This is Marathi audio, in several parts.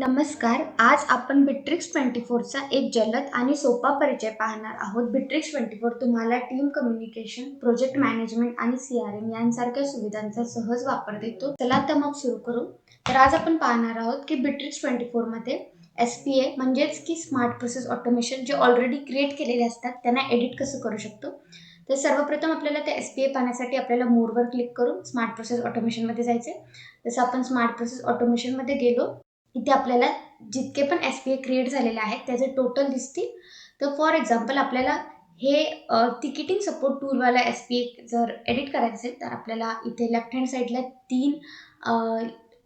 नमस्कार आज आपण बिट्रिक्स ट्वेंटी फोरचा एक जलद आणि सोपा परिचय पाहणार आहोत. बिट्रिक्स ट्वेंटी फोर तुम्हाला टीम कम्युनिकेशन प्रोजेक्ट मॅनेजमेंट आणि सी आर एम यांसारख्या सुविधांचा सहज वापर देतो. चला तर मग सुरू करू. तर आज आपण पाहणार आहोत की बिट्रिक्स ट्वेंटी फोरमध्ये एस पी ए म्हणजेच की स्मार्ट प्रोसेस ऑटोमेशन जे ऑलरेडी क्रिएट केलेले असतात त्यांना एडिट कसं करू शकतो? तर सर्वप्रथम आपल्याला ते एस पी ए पाहण्यासाठी आपल्याला मोरवर क्लिक करून स्मार्ट प्रोसेस ऑटोमेशनमध्ये जायचे जसं आपण स्मार्ट प्रोसेस ऑटोमेशनमध्ये गेलो इथे आपल्याला जितके पण एस पी ए क्रिएट झालेले आहेत त्याचे टोटल दिसतील तर फॉर एक्झाम्पल आपल्याला हे तिकिटिंग सपोर्ट टूलवाला एस पी ए जर एडिट करायचं असेल तर आपल्याला इथे लेफ्ट हँड साईडला तीन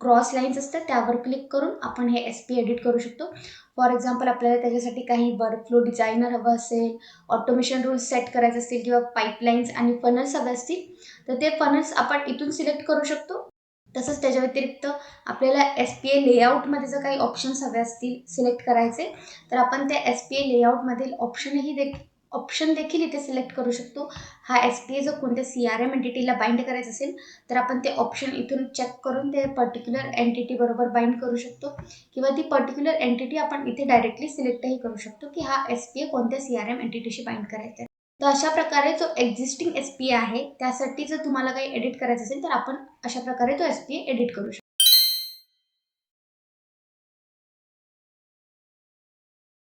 क्रॉस लाईन्स असतात. त्यावर क्लिक करून आपण हे एस पी एडिट करू शकतो. फॉर एक्झाम्पल आपल्याला त्याच्यासाठी काही वर्कफ्लो डिझायनर हवं असेल ऑटोमेशन रूल्स सेट करायचे असतील किंवा पाईपलाईन्स आणि फनल्स हवे असतील तर ते फनल्स आपण इथून सिलेक्ट करू शकतो. तसंच त्याच्या व्यतिरिक्त आपल्याला एस पी ए लेआउटमध्ये जर काही ऑप्शन्स हवे असतील सिलेक्ट करायचे तर आपण त्या एस पी ए लेआउटमधील ऑप्शनही देख ऑप्शन देखील इथे सिलेक्ट करू शकतो. हा एस पी ए जर कोणत्या सी आर एम एंटिटीला बाइंड करायचं असेल तर आपण ते ऑप्शन इथून चेक करून ते पर्टिक्युलर एंटिटीबरोबर बाइंड करू शकतो. किंवा ती पर्टिक्युलर एंटिटी आपण इथे डायरेक्टली सिलेक्टही करू शकतो की हा एस पी ए कोणत्या सी आर एम एंटिटीशी बाइंड करायचा आहे. तर अशा प्रकारे जो एक्झिस्टिंग एस पी आहे त्यासाठी जर तुम्हाला काही एडिट करायचं असेल तर आपण अशा प्रकारे तो एस पी एडिट करू शकतो.